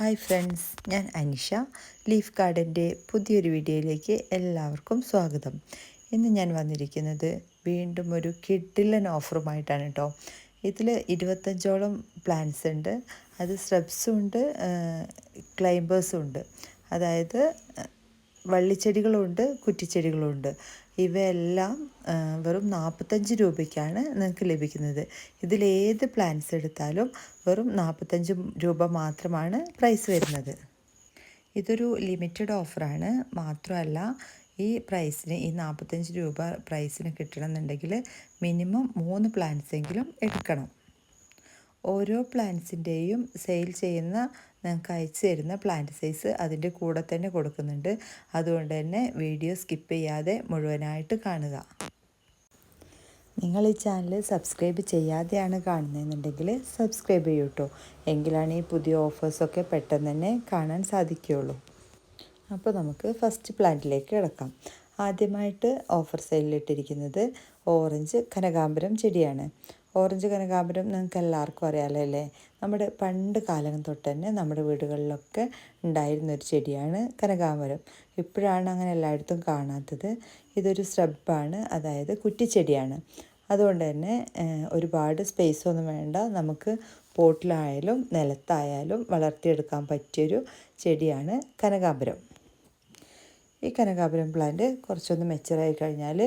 Hi friends ഞാൻ Anisha. Leaf ഗാർഡന്റെ പുതിയൊരു വീഡിയോയിലേക്ക് എല്ലാവർക്കും സ്വാഗതം. ഇന്ന് ഞാൻ വന്നിരിക്കുന്നത് വീണ്ടും ഒരു കിഡിലൻ ഓഫറുമായിട്ടാണ് കേട്ടോ. ഇതിൽ ഇരുപത്തഞ്ചോളം പ്ലാന്റ്സ് ഉണ്ട്. അത് സ്രബ്സും ഉണ്ട് ക്ലൈംബേഴ്സും ഉണ്ട്. അതായത് വള്ളിച്ചെടികളുണ്ട് കുറ്റിച്ചെടികളുണ്ട്. ഇവയെല്ലാം വെറും നാൽപ്പത്തഞ്ച് രൂപയ്ക്കാണ് നിങ്ങൾക്ക് ലഭിക്കുന്നത്. ഇതിലേത് പ്ലാൻസ് എടുത്താലും വെറും നാൽപ്പത്തഞ്ച് രൂപ മാത്രമാണ് പ്രൈസ് വരുന്നത്. ഇതൊരു ലിമിറ്റഡ് ഓഫറാണ് മാത്രമല്ല ഈ പ്രൈസിന് ഈ നാൽപ്പത്തഞ്ച് രൂപ പ്രൈസിന് കിട്ടണമെന്നുണ്ടെങ്കിൽ മിനിമം മൂന്ന് പ്ലാൻസെങ്കിലും എടുക്കണം. ഓരോ പ്ലാന്റ്സിന്റെയും സെയിൽ ചെയ്യുന്ന നിങ്ങൾക്ക് അയച്ചു തരുന്ന പ്ലാന്റ് സൈസ് അതിന്റെ കൂടെ തന്നെ കൊടുക്കുന്നുണ്ട്. അതുകൊണ്ട് തന്നെ വീഡിയോ സ്കിപ്പ് ചെയ്യാതെ മുഴുവനായിട്ട് കാണുക. നിങ്ങൾ ഈ ചാനൽ സബ്സ്ക്രൈബ് ചെയ്യാതെയാണ് കാണുന്നതെന്നുണ്ടെങ്കിൽ സബ്സ്ക്രൈബ് ചെയ്യൂ കേട്ടോ എങ്കിലാണ് ഈ പുതിയ ഓഫേഴ്സൊക്കെ പെട്ടെന്ന് തന്നെ കാണാൻ സാധിക്കുകയുള്ളൂ. അപ്പോൾ നമുക്ക് ഫസ്റ്റ് പ്ലാന്റിലേക്ക് കിടക്കാം. ആദ്യമായിട്ട് ഓഫർ സെയിലിട്ടിരിക്കുന്നത് ഓറഞ്ച് കനകാമ്പരം ചെടിയാണ്. ഓറഞ്ച് കനകാമ്പരം നിങ്ങൾക്ക് എല്ലാവർക്കും അറിയാമല്ലോ അല്ലേ? നമ്മുടെ പണ്ട് കാലം തൊട്ട് തന്നെ നമ്മുടെ വീടുകളിലൊക്കെ ഉണ്ടായിരുന്ന ഒരു ചെടിയാണ് കനകാമ്പരം. ഇപ്പോഴാണ് അങ്ങനെ എല്ലായിടത്തും കാണാത്തത്. ഇതൊരു സ്രബാണ് അതായത് കുറ്റിച്ചെടിയാണ്. അതുകൊണ്ട് തന്നെ ഒരുപാട് സ്പേസ് ഒന്നും വേണ്ട. നമുക്ക് പോട്ടിലായാലും നിലത്തായാലും വളർത്തിയെടുക്കാൻ പറ്റിയൊരു ചെടിയാണ് കനകാമ്പരം ഈ കനകാപുരം പ്ലാന്റ് കുറച്ചൊന്ന് മെച്ചറായി കഴിഞ്ഞാൽ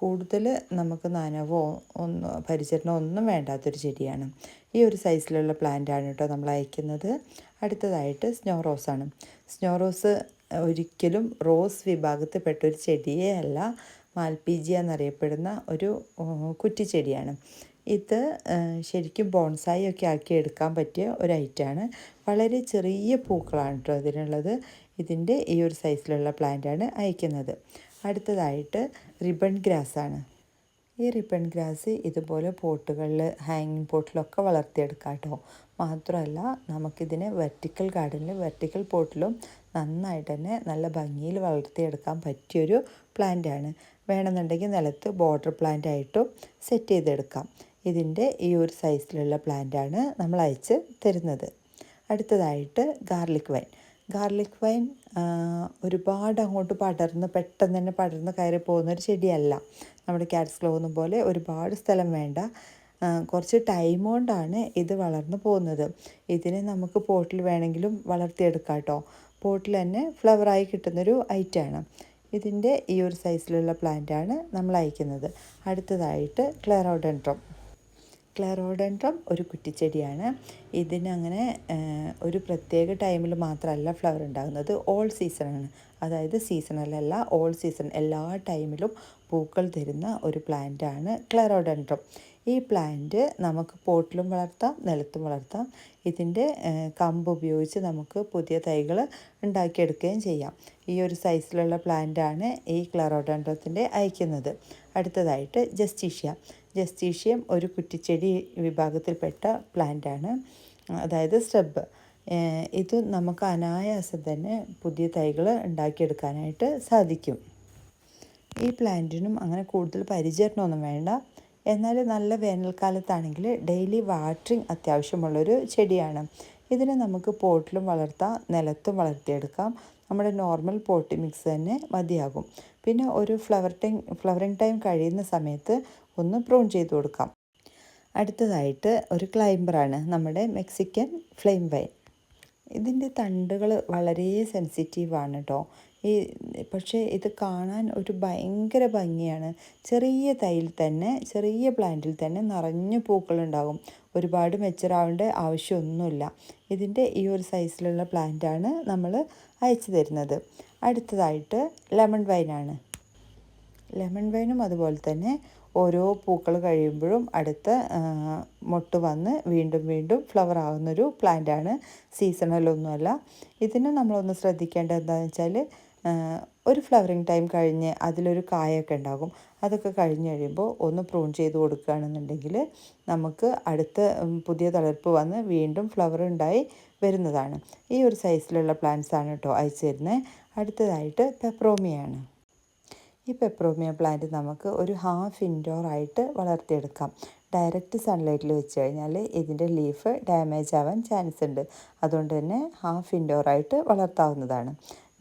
കൂടുതൽ നമുക്ക് നനവോ ഒന്നും പരിചരണമോ ഒന്നും വേണ്ടാത്തൊരു ചെടിയാണ്. ഈ ഒരു സൈസിലുള്ള പ്ലാന്റ് ആണ് കേട്ടോ നമ്മൾ അയക്കുന്നത്. അടുത്തതായിട്ട് സ്നോ റോസാണ് സ്നോ റോസ് ഒരിക്കലും റോസ് വിഭാഗത്തിൽപ്പെട്ട ഒരു ചെടിയേ അല്ല. മാൽപീജിയ എന്നറിയപ്പെടുന്ന ഒരു കുറ്റിച്ചെടിയാണ്. ഇത് ശരിക്കും ബോൺസായി ഒക്കെ ആക്കി എടുക്കാൻ പറ്റിയ ഒരു ഐറ്റമാണ് വളരെ ചെറിയ പൂക്കളാണ് കേട്ടോ ഇതിനുള്ളത്. ഇതിന്റെ ഈ ഒരു സൈസിലുള്ള പ്ലാന്റാണ് അയക്കുന്നത്. അടുത്തതായിട്ട് റിബൺ ഗ്രാസ് ആണ് ഈ റിബൺ ഗ്രാസ് ഇതുപോലെ പോട്ടുകളിൽ ഹാങ്ങിങ് പോട്ടിലൊക്കെ വളർത്തിയെടുക്കാം കേട്ടോ മാത്രമല്ല നമുക്കിതിനെ വെർട്ടിക്കൽ ഗാർഡനിൽ വെർട്ടിക്കൽ പോട്ടിലും നന്നായിട്ട് തന്നെ നല്ല ഭംഗിയിൽ വളർത്തിയെടുക്കാൻ പറ്റിയൊരു പ്ലാന്റാണ്. വേണമെന്നുണ്ടെങ്കിൽ നിലത്ത് ബോർഡർ പ്ലാന്റ് ആയിട്ടും സെറ്റ് ചെയ്തെടുക്കാം. ഇതിന്റെ ഈ ഒരു സൈസിലുള്ള പ്ലാന്റാണ് നമ്മൾ അയച്ച് തരുന്നത്. അടുത്തതായിട്ട് ഗാർലിക് വൈൻ ഗാർലിക് വൈൻ ഒരുപാട് അങ്ങോട്ട് പടർന്ന് പെട്ടെന്ന് തന്നെ പടർന്ന് കയറി പോകുന്ന ഒരു ചെടിയല്ല. നമ്മുടെ ക്യാറ്റ്സ് ക്ലോന്നും പോലെ ഒരുപാട് സ്ഥലം വേണ്ട. കുറച്ച് ടൈം കൊണ്ടാണ് ഇത് വളർന്നു പോകുന്നത്. ഇതിനെ നമുക്ക് പോട്ടിൽ വേണമെങ്കിലും വളർത്തിയെടുക്കാം കേട്ടോ. പോട്ടിൽ തന്നെ ഫ്ലവറായി കിട്ടുന്നൊരു ഐറ്റമാണ് ഇതിന്റെ ഈ ഒരു സൈസിലുള്ള പ്ലാന്റാണ് നമ്മൾ അയക്കുന്നത്. അടുത്തതായിട്ട് ക്ലറോഡൻട്രം ക്ലറോഡൻട്രം ഒരു കുറ്റിച്ചെടിയാണ്. ഇതിനങ്ങനെ ഒരു പ്രത്യേക ടൈമിൽ മാത്രമല്ല ഫ്ലവർ ഉണ്ടാകുന്നത്. ഓൾ സീസണാണ് അതായത് സീസണലല്ല ഓൾ സീസൺ എല്ലാ ടൈമിലും പൂക്കൾ തരുന്ന ഒരു പ്ലാന്റാണ് ക്ലെറോഡൻഡ്രം ഈ പ്ലാന്റ് നമുക്ക് പോട്ടിലും വളർത്താം നിലത്തും വളർത്താം. ഇതിന്റെ കമ്പ് ഉപയോഗിച്ച് നമുക്ക് പുതിയ തൈകൾ ഉണ്ടാക്കിയെടുക്കുകയും ചെയ്യാം. ഈ ഒരു സൈസിലുള്ള പ്ലാന്റാണ് ഈ ക്ലറോഡൻഡ്രത്തിന്റെ അയക്കുന്നത്. അടുത്തതായിട്ട് ജസ്റ്റീഷ്യ ജസ്റ്റീഷ്യം ഒരു കുറ്റിച്ചെടി വിഭാഗത്തിൽപ്പെട്ട പ്ലാന്റാണ് അതായത് സ്റ്റെബ് ഇത് നമുക്ക് അനായാസം തന്നെ പുതിയ തൈകൾ ഉണ്ടാക്കിയെടുക്കാനായിട്ട് സാധിക്കും. ഈ പ്ലാന്റിനും അങ്ങനെ കൂടുതൽ പരിചരണമൊന്നും വേണ്ട. എന്നാൽ നല്ല വേനൽക്കാലത്താണെങ്കിൽ ഡെയിലി വാട്ടറിങ് അത്യാവശ്യമുള്ളൊരു ചെടിയാണ്. ഇതിനെ നമുക്ക് പോട്ടിലും വളർത്താം നിലത്തും വളർത്തിയെടുക്കാം. നമ്മുടെ നോർമൽ പോട്ടി മിക്സ് തന്നെ മതിയാകും. പിന്നെ ഒരു ഫ്ലവർ ടൈം ഫ്ലവറിങ് ടൈം കഴിയുന്ന സമയത്ത് ഒന്ന് പ്രൂൺ ചെയ്ത് കൊടുക്കാം. അടുത്തതായിട്ട് ഒരു ക്ലൈംബറാണ് നമ്മുടെ മെക്സിക്കൻ ഫ്ലെയിം വൈൻ ഇതിന്റെ തണ്ടുകൾ വളരെ സെൻസിറ്റീവാണ് കേട്ടോ ഈ പക്ഷേ ഇത് കാണാൻ ഒരു ഭയങ്കര ഭംഗിയാണ്. ചെറിയ തൈയിൽ തന്നെ ചെറിയ പ്ലാന്റിൽ തന്നെ നിറഞ്ഞ പൂക്കളുണ്ടാകും ഒരുപാട് മെച്ചറാവേണ്ട ആവശ്യമൊന്നുമില്ല. ഇതിന്റെ ഈ ഒരു സൈസിലുള്ള പ്ലാന്റാണ് നമ്മൾ അയച്ചു തരുന്നത്. അടുത്തതായിട്ട് ലെമൺ വൈനാണ് ലെമൺ വൈനും അതുപോലെ തന്നെ ഓരോ പൂക്കൾ കഴിയുമ്പോഴും അടുത്ത മൊട്ട് വന്ന് വീണ്ടും വീണ്ടും ഫ്ലവർ ആവുന്നൊരു പ്ലാന്റാണ് സീസണലൊന്നുമല്ല ഇതിന് നമ്മളൊന്ന് ശ്രദ്ധിക്കേണ്ടത് എന്താണെന്ന് വെച്ചാൽ ഒരു ഫ്ലവറിങ് ടൈം കഴിഞ്ഞ് അതിലൊരു കായൊക്കെ ഉണ്ടാകും. അതൊക്കെ കഴിഞ്ഞ് കഴിയുമ്പോൾ ഒന്ന് പ്രൂൺ ചെയ്ത് കൊടുക്കുകയാണെന്നുണ്ടെങ്കിൽ നമുക്ക് അടുത്ത പുതിയ തളിർപ്പ് വന്ന് വീണ്ടും ഫ്ലവർ ഉണ്ടായി വരുന്നതാണ്. ഈ ഒരു സൈസിലുള്ള പ്ലാന്റ്സ് ആണ് കേട്ടോ അയച്ചു തരുന്നത് അടുത്തതായിട്ട് പെപ്രോമിയാണ് ഈ പെപ്രോമിയ പ്ലാന്റ് നമുക്ക് ഒരു ഹാഫ് ഇൻഡോർ ആയിട്ട് വളർത്തിയെടുക്കാം. ഡയറക്റ്റ് സൺലൈറ്റിൽ വെച്ച് കഴിഞ്ഞാൽ ഇതിന്റെ ലീഫ് ഡാമേജ് ആവാൻ ചാൻസ് ഉണ്ട്. അതുകൊണ്ട് തന്നെ ഹാഫ് ഇൻഡോർ ആയിട്ട് വളർത്താവുന്നതാണ്.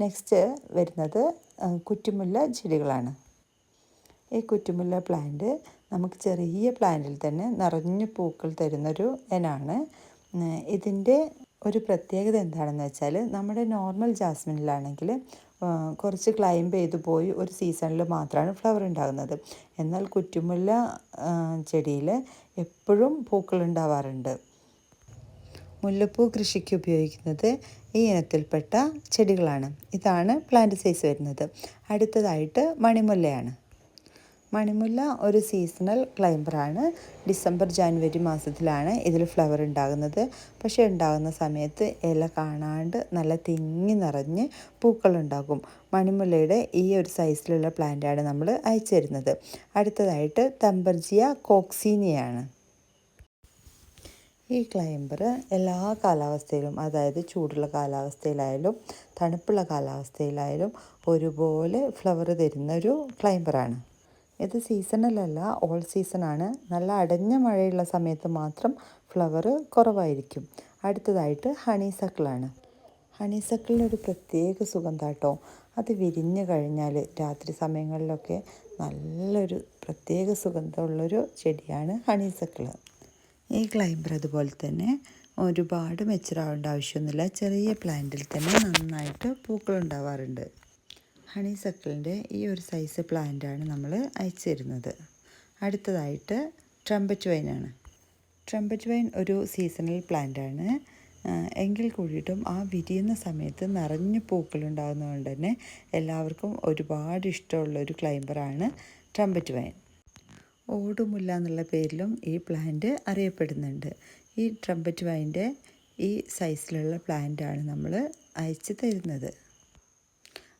നെക്സ്റ്റ് വരുന്നത് കുറ്റിമുല്ല ചെടികളാണ്. ഈ കുറ്റിമുല്ല പ്ലാന്റ് നമുക്ക് ചെറിയ പ്ലാന്റിൽ തന്നെ നിറഞ്ഞു പൂക്കൾ തരുന്നൊരു ഇനാണ് ഇതിന്റെ ഒരു പ്രത്യേകത എന്താണെന്ന് വെച്ചാൽ നമ്മുടെ നോർമൽ ജാസ്മിനിലാണെങ്കിൽ കുറച്ച് ക്ലൈംബ് ചെയ്ത് പോയി ഒരു സീസണിൽ മാത്രമാണ് ഫ്ലവർ ഉണ്ടാകുന്നത്. എന്നാൽ കുറ്റുമുല്ല ചെടിയിൽ എപ്പോഴും പൂക്കൾ ഉണ്ടാവാറുണ്ട്. മുല്ലപ്പൂ കൃഷിക്ക് ഉപയോഗിക്കുന്നത് ഈ ഇനത്തിൽപ്പെട്ട ചെടികളാണ്. ഇതാണ് പ്ലാന്റ് സൈസ് വരുന്നത്. അടുത്തതായിട്ട് മണിമുല്ലയാണ്. മണിമുല്ല ഒരു സീസണൽ ക്ലൈംബറാണ് ഡിസംബർ ജാനുവരി മാസത്തിലാണ് ഇതിൽ ഫ്ലവർ ഉണ്ടാകുന്നത്. പക്ഷേ ഉണ്ടാകുന്ന സമയത്ത് ഇല കാണാണ്ട് നല്ല തിങ്ങി നിറഞ്ഞ് പൂക്കളുണ്ടാകും. മണിമുല്ലയുടെ ഈ ഒരു സൈസിലുള്ള പ്ലാന്റാണ് നമ്മൾ അയച്ചു തരുന്നത്. അടുത്തതായിട്ട് തമ്പർജിയ കോക്സീനിയാണ് ഈ ക്ലൈംബർ എല്ലാ കാലാവസ്ഥയിലും അതായത് ചൂടുള്ള കാലാവസ്ഥയിലായാലും തണുപ്പുള്ള കാലാവസ്ഥയിലായാലും ഒരുപോലെ ഫ്ലവർ തരുന്ന ഒരു ക്ലൈംബറാണ് ഇത് സീസണലല്ല ഓൾ സീസണാണ്. നല്ല അടഞ്ഞ മഴയുള്ള സമയത്ത് മാത്രം ഫ്ലവർ കുറവായിരിക്കും. അടുത്തതായിട്ട് ഹണി സക്കിളാണ് ഹണി സക്കിളിനൊരു പ്രത്യേക സുഗന്ധാട്ടോ അത് വിരിഞ്ഞു കഴിഞ്ഞാൽ രാത്രി സമയങ്ങളിലൊക്കെ നല്ലൊരു പ്രത്യേക സുഗന്ധമുള്ളൊരു ചെടിയാണ് ഹണി സക്കിൾ ഈ ക്ലൈംബർ അതുപോലെ തന്നെ ഒരുപാട് മെച്ചറാവേണ്ട ആവശ്യമൊന്നുമില്ല. ചെറിയ പ്ലാന്റിൽ തന്നെ നന്നായിട്ട് പൂക്കൾ ഉണ്ടാവാറുണ്ട് ഹണി സക്കിളിന്റെ ഈ ഒരു സൈസ് പ്ലാന്റാണ് നമ്മൾ അയച്ചു തരുന്നത് അടുത്തതായിട്ട് ട്രംപറ്റ് വൈനാണ് ട്രംപറ്റ് വൈൻ ഒരു സീസണൽ പ്ലാന്റാണ് എങ്കിൽ കൂടിയിട്ടും ആ വിരിയുന്ന സമയത്ത് നിറഞ്ഞ് പൂക്കളുണ്ടാകുന്നതുകൊണ്ട് തന്നെ എല്ലാവർക്കും ഒരുപാട് ഇഷ്ടമുള്ള ഒരു ക്ലൈംബറാണ് ട്രംപറ്റ് വൈൻ. ഓടുമുല്ല എന്നുള്ള പേരിലും ഈ പ്ലാന്റ് അറിയപ്പെടുന്നുണ്ട്. ഈ ട്രംപറ്റ് വൈന്റെ ഈ സൈസിലുള്ള പ്ലാന്റാണ് നമ്മൾ അയച്ചു തരുന്നത്.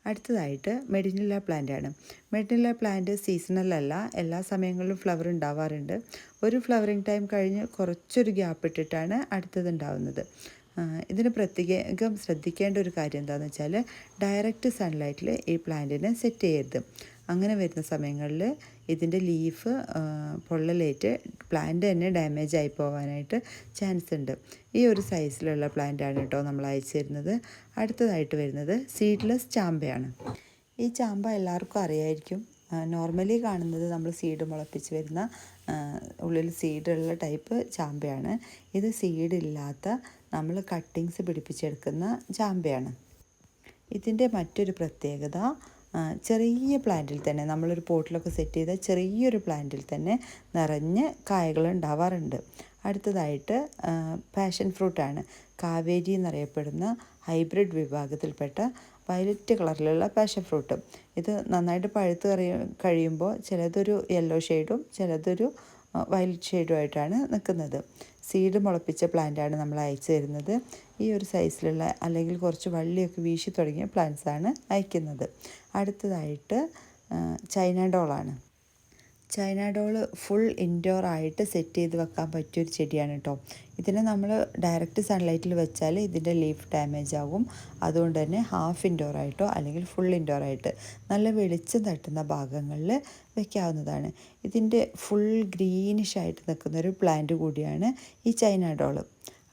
അടുത്തതായിട്ട് മെഡിനില്ല പ്ലാന്റാണ്. മെഡിനില്ല പ്ലാന്റ് സീസണൽ അല്ല. എല്ലാ സമയങ്ങളിലും ഫ്ലവർ ഉണ്ടാവാറുണ്ട്. ഒരു ഫ്ലവറിങ് ടൈം കഴിഞ്ഞ് കുറച്ചൊരു ഗ്യാപ്പ് ഇട്ടിട്ടാണ് അടുത്തത് ഉണ്ടാവുന്നത്. ഇതിന് പ്രത്യേകം ശ്രദ്ധിക്കേണ്ട ഒരു കാര്യം എന്താണെന്ന് വെച്ചാൽ ഡയറക്റ്റ് സൺലൈറ്റിൽ ഈ പ്ലാന്റിനെ സെറ്റ് ചെയ്യരുത്. അങ്ങനെ വരുന്ന സമയങ്ങളിൽ ഇതിന്റെ ലീഫ് പൊള്ളലേറ്റ് പ്ലാന്റ് തന്നെ ഡാമേജ് ആയി പോകാനായിട്ട് ചാൻസ് ഉണ്ട്. ഈ ഒരു സൈസിലുള്ള പ്ലാന്റാണ് കേട്ടോ നമ്മൾ അയച്ചു തരുന്നത് അടുത്തതായിട്ട് വരുന്നത് സീഡ്ലെസ് ചാമ്പയാണ്. ഈ ചാമ്പ എല്ലാവർക്കും അറിയായിരിക്കും. നോർമലി കാണുന്നത് നമ്മൾ സീഡ് മുളപ്പിച്ച് വരുന്ന ഉള്ളിൽ സീഡുള്ള ടൈപ്പ് ചാമ്പയാണ്. ഇത് സീഡില്ലാത്ത നമ്മൾ കട്ടിങ്സ് പിടിപ്പിച്ചെടുക്കുന്ന ചാമ്പയാണ്. ഇതിന്റെ മറ്റൊരു പ്രത്യേകത ചെറിയ പ്ലാന്റിൽ തന്നെ നമ്മളൊരു പോട്ടിലൊക്കെ സെറ്റ് ചെയ്ത ചെറിയൊരു പ്ലാന്റിൽ തന്നെ നിറഞ്ഞ് കായകൾ ഉണ്ടാവാറുണ്ട്. അടുത്തതായിട്ട് പാഷൻ ഫ്രൂട്ടാണ് കാവേരി എന്നറിയപ്പെടുന്ന ഹൈബ്രിഡ് വിഭാഗത്തിൽപ്പെട്ട വയലറ്റ് കളറിലുള്ള പാഷൻ ഫ്രൂട്ട് ഇത് നന്നായിട്ട് പഴുത്ത് കഴിയുമ്പോൾ ചിലതൊരു യെല്ലോ ഷെയ്ഡും ചിലതൊരു വയലറ്റ് ഷെയ്ഡുമായിട്ടാണ് നിൽക്കുന്നത്. സീഡ് മുളപ്പിച്ച പ്ലാന്റാണ് നമ്മൾ അയച്ചു തരുന്നത്. ഈ ഒരു സൈസിലുള്ള അല്ലെങ്കിൽ കുറച്ച് വള്ളിയൊക്കെ വീശി തുടങ്ങിയ പ്ലാന്റ്സാണ് അയക്കുന്നത്. അടുത്തതായിട്ട് China ഡോളാണ് China doll full indoor ആയിട്ട് സെറ്റ് ചെയ്ത് വെക്കാൻ പറ്റിയൊരു ചെടിയാണ് കേട്ടോ ഇതിനെ നമ്മൾ ഡയറക്റ്റ് സൺലൈറ്റിൽ വെച്ചാൽ ഇതിന്റെ ലീഫ് ഡാമേജ് ആകും. അതുകൊണ്ട് തന്നെ ഹാഫ് ഇൻഡോർ ആയിട്ടോ അല്ലെങ്കിൽ ഫുൾ ഇൻഡോർ ആയിട്ട് നല്ല വെളിച്ചം തട്ടുന്ന ഭാഗങ്ങളിൽ വെക്കാവുന്നതാണ്. ഇതിന്റെ ഫുൾ ഗ്രീനിഷ് ആയിട്ട് നിൽക്കുന്ന ഒരു പ്ലാന്റ് കൂടിയാണ് ഈ ചൈന ഡോൾ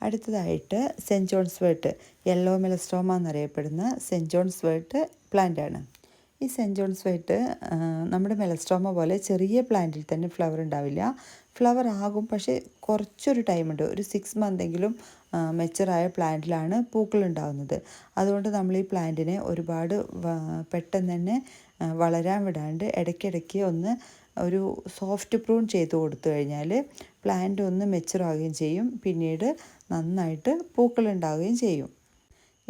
അടുത്തതായിട്ട് സെന്റ് ജോൺസ് വേർട്ട് യെല്ലോ മെലസ്ട്രോമ എന്നറിയപ്പെടുന്ന സെന്റ് ജോൺസ് വേർട്ട് പ്ലാന്റാണ് ഈ സെന്റ് ജോൺസ് വൈറ്റ് നമ്മുടെ മെലസ്ട്രോമ പോലെ ചെറിയ പ്ലാന്റിൽ തന്നെ ഫ്ലവർ ഉണ്ടാവില്ല. ഫ്ലവർ ആകും പക്ഷേ കുറച്ചൊരു ടൈമുണ്ട്. ഒരു സിക്സ് മന്തെങ്കിലും മെച്ചറായ പ്ലാന്റിലാണ് പൂക്കൾ ഉണ്ടാകുന്നത് അതുകൊണ്ട് നമ്മൾ ഈ പ്ലാന്റിനെ ഒരുപാട് പെട്ടെന്ന് തന്നെ വളരാൻ വിടാണ്ട് ഇടയ്ക്കിടയ്ക്ക് ഒന്ന് ഒരു സോഫ്റ്റ് പ്രൂൺ ചെയ്ത് കൊടുത്തു കഴിഞ്ഞാൽ പ്ലാന്റ് ഒന്ന് മെച്ചറാകുകയും ചെയ്യും. പിന്നീട് നന്നായിട്ട് പൂക്കൾ ഉണ്ടാവുകയും ചെയ്യും.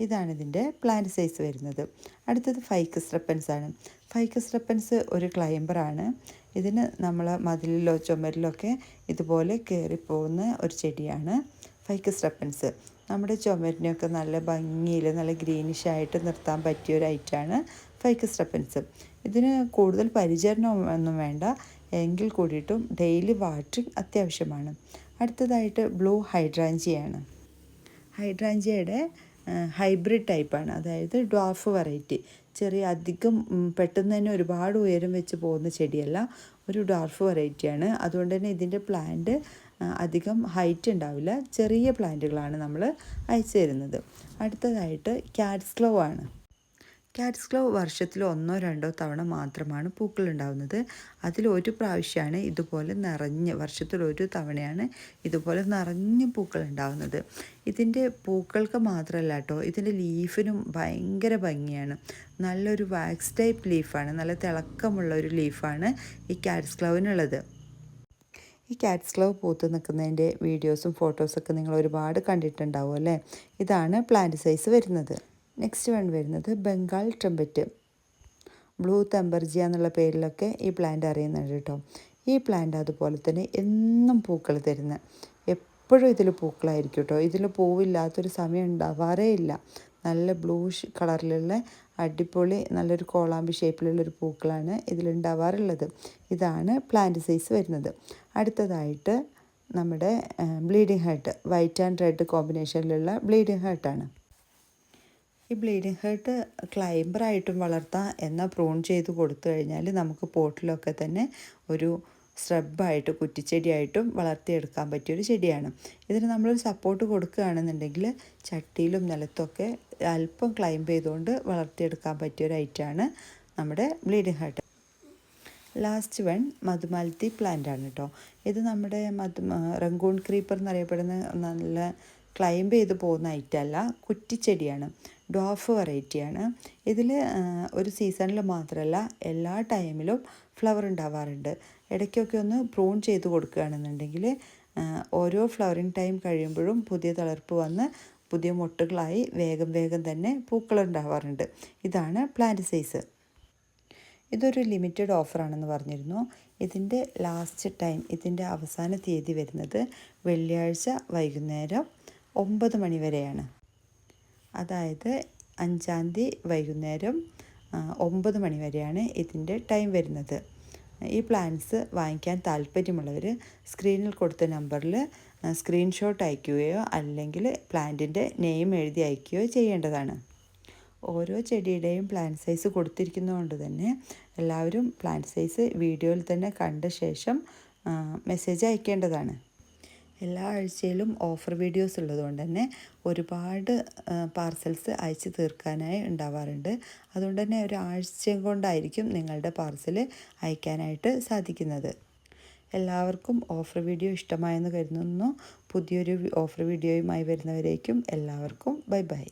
ഇതാണ് ഇതിന്റെ പ്ലാന്റ് സൈസ് വരുന്നത്. അടുത്തത് ഫൈക്കസ് റെപ്പൻസ് ആണ്. ഫൈക്കസ് റെപ്പൻസ് ഒരു ക്ലൈംബറാണ് ഇതിന് നമ്മൾ മതിലിലോ ചുമരിലോ ഒക്കെ ഇതുപോലെ കയറിപ്പോകുന്ന ഒരു ചെടിയാണ് ഫൈക്കസ് റെപ്പൻസ് നമ്മുടെ ചുമരിനെയൊക്കെ നല്ല ഭംഗിയിൽ നല്ല ഗ്രീനിഷ് ആയിട്ട് നിർത്താൻ പറ്റിയ ഒരു ഐറ്റാണ് ഫൈക്കസ് റെപ്പൻസ് ഇതിന് കൂടുതൽ പരിചരണം ഒന്നും വേണ്ട. എങ്കിൽ കൂടിയിട്ടും ഡെയിലി വാട്ടറിങ് അത്യാവശ്യമാണ്. അടുത്തതായിട്ട് ബ്ലൂ ഹൈഡ്രാഞ്ചിയാണ് ഹൈഡ്രാഞ്ചിയയുടെ ഹൈബ്രിഡ് ടൈപ്പാണ്. അതായത് ഡ്വാഫ് വെറൈറ്റി. ചെറിയ അധികം പെട്ടെന്ന് തന്നെ ഒരുപാട് ഉയരം വെച്ച് പോകുന്ന ചെടിയല്ല ഒരു ഡ്വാർഫ് വെറൈറ്റിയാണ്. അതുകൊണ്ട് തന്നെ ഇതിന്റെ പ്ലാന്റ് അധികം ഹൈറ്റ് ഉണ്ടാവില്ല. ചെറിയ പ്ലാന്റുകളാണ് നമ്മൾ അയച്ചു തരുന്നത്. അടുത്തതായിട്ട് ക്യാറ്റ്സ് ക്ലോ ആണ്. ക്യാറ്റ്സ് ക്ലോ വർഷത്തിൽ ഒന്നോ രണ്ടോ തവണ മാത്രമാണ് അതിൽ ഒരു പ്രാവശ്യമാണ് ഇതുപോലെ നിറഞ്ഞ് വർഷത്തിൽ ഒരു തവണയാണ് ഇതുപോലെ നിറഞ്ഞ് പൂക്കൾ ഉണ്ടാകുന്നത് ഇതിന്റെ പൂക്കൾക്ക് മാത്രമല്ല കേട്ടോ ഇതിന്റെ ലീഫിനും ഭയങ്കര ഭംഗിയാണ്. നല്ലൊരു വാക്സ് ടൈപ്പ് ലീഫാണ് നല്ല തിളക്കമുള്ള ഒരു ലീഫാണ് ഈ ക്യാറ്റ്സ് ഗ്ലോവിനുള്ളത് ഈ കാറ്റ്സ് ക്ലവ് പൂത്ത് നിൽക്കുന്നതിന്റെ വീഡിയോസും ഫോട്ടോസൊക്കെ നിങ്ങൾ ഒരുപാട് കണ്ടിട്ടുണ്ടാവും അല്ലേ? ഇതാണ് പ്ലാന്റ് സൈസ് വരുന്നത്. നെക്സ്റ്റ് വൺ വരുന്നത് ബംഗാൾ ട്രംപറ്റ് ബ്ലൂ തെമ്പർജിയ എന്നുള്ള പേരിലൊക്കെ ഈ പ്ലാന്റ് അറിയുന്നുണ്ട് കേട്ടോ ഈ പ്ലാന്റ് അതുപോലെ തന്നെ എന്നും പൂക്കൾ തരുന്ന. എപ്പോഴും ഇതിൽ പൂക്കളായിരിക്കും കേട്ടോ ഇതിൽ പൂവില്ലാത്തൊരു സമയം ഉണ്ടാവാറേ ഇല്ല. നല്ല ബ്ലൂ കളറിലുള്ള അടിപൊളി നല്ലൊരു കോളാമ്പി ഷേപ്പിലുള്ളൊരു പൂക്കളാണ് ഇതിലുണ്ടാവാറുള്ളത് ഇതാണ് പ്ലാന്റ് സൈസ് വരുന്നത്. അടുത്തതായിട്ട് നമ്മുടെ bleeding heart white and red കോമ്പിനേഷനിലുള്ള bleeding ഹേർട്ടാണ് ഈ ബ്ലീഡിങ് ഹേർട്ട് ക്ലൈംബറായിട്ടും വളർത്താം എന്നാൽ പ്രൂൺ ചെയ്ത് കൊടുത്തു കഴിഞ്ഞാൽ നമുക്ക് പോട്ടിലൊക്കെ തന്നെ ഒരു സ്രബായിട്ട് കുറ്റിച്ചെടിയായിട്ടും വളർത്തിയെടുക്കാൻ പറ്റിയൊരു ചെടിയാണ്. ഇതിന് നമ്മളൊരു സപ്പോർട്ട് കൊടുക്കുകയാണെന്നുണ്ടെങ്കിൽ ചട്ടിയിലും നിലത്തൊക്കെ അല്പം ക്ലൈംബ് ചെയ്തുകൊണ്ട് വളർത്തിയെടുക്കാൻ പറ്റിയൊരു ഐറ്റമാണ് നമ്മുടെ ബ്ലീഡിങ് ഹേർട്ട്. ലാസ്റ്റ് വൺ മധുമാലത്തി പ്ലാന്റ് ആണ് കേട്ടോ ഇത് നമ്മുടെ മധു റങ്കൂൺ ക്രീപ്പർ എന്നറിയപ്പെടുന്ന നല്ല ക്ലൈംബ് ചെയ്ത് പോകുന്ന ഐറ്റമല്ല കുറ്റിച്ചെടിയാണ്. ഡോഫ് വെറൈറ്റിയാണ് ഇതിൽ ഒരു സീസണിൽ മാത്രമല്ല എല്ലാ ടൈമിലും ഫ്ലവർ ഉണ്ടാവാറുണ്ട്. ഇടയ്ക്കൊക്കെ ഒന്ന് പ്രൂൺ ചെയ്ത് കൊടുക്കുകയാണെന്നുണ്ടെങ്കിൽ ഓരോ ഫ്ലവറിങ് ടൈം കഴിയുമ്പോഴും പുതിയ തളർപ്പ് വന്ന് പുതിയ മൊട്ടുകളായി വേഗം വേഗം തന്നെ പൂക്കൾ ഉണ്ടാവാറുണ്ട്. ഇതാണ് പ്ലാന്റ് സൈസ് ഇതൊരു ലിമിറ്റഡ് ഓഫറാണെന്ന് പറഞ്ഞിരുന്നു. ഇതിന്റെ ലാസ്റ്റ് ടൈം ഇതിന്റെ അവസാന തീയതി വരുന്നത് വെള്ളിയാഴ്ച വൈകുന്നേരം ഒമ്പത് മണി വരെയാണ്. അതായത് അഞ്ചാം തീയതി വൈകുന്നേരം ഒമ്പത് മണി വരെയാണ് ഇതിന്റെ ടൈം വരുന്നത്. ഈ പ്ലാൻസ് വാങ്ങിക്കാൻ താല്പര്യമുള്ളവർ സ്ക്രീനിൽ കൊടുത്ത നമ്പറിൽ സ്ക്രീൻഷോട്ട് അയക്കുകയോ അല്ലെങ്കിൽ പ്ലാന്റിന്റെ നെയിം എഴുതി അയക്കുകയോ ചെയ്യേണ്ടതാണ്. ഓരോ ചെടിയുടെയും പ്ലാന്റ് സൈസ് കൊടുത്തിരിക്കുന്നതുകൊണ്ട് തന്നെ എല്ലാവരും പ്ലാന്റ് സൈസ് വീഡിയോയിൽ തന്നെ കണ്ട ശേഷം മെസ്സേജ് അയക്കേണ്ടതാണ്. എല്ലാ ആഴ്ചയിലും ഓഫർ വീഡിയോസ് ഉള്ളതുകൊണ്ട് തന്നെ ഒരുപാട് പാർസൽസ് അയച്ചു തീർക്കാനായി ഉണ്ടാവാറുണ്ട്. അതുകൊണ്ട് തന്നെ ഒരാഴ്ച കൊണ്ടായിരിക്കും നിങ്ങളുടെ പാർസൽ അയക്കാനായിട്ട് സാധിക്കുന്നത്. എല്ലാവർക്കും ഓഫർ വീഡിയോ ഇഷ്ടമായെന്ന് കരുതുന്നു. പുതിയൊരു ഓഫർ വീഡിയോയുമായി വരുന്നവരേക്കും എല്ലാവർക്കും ബൈ ബൈ.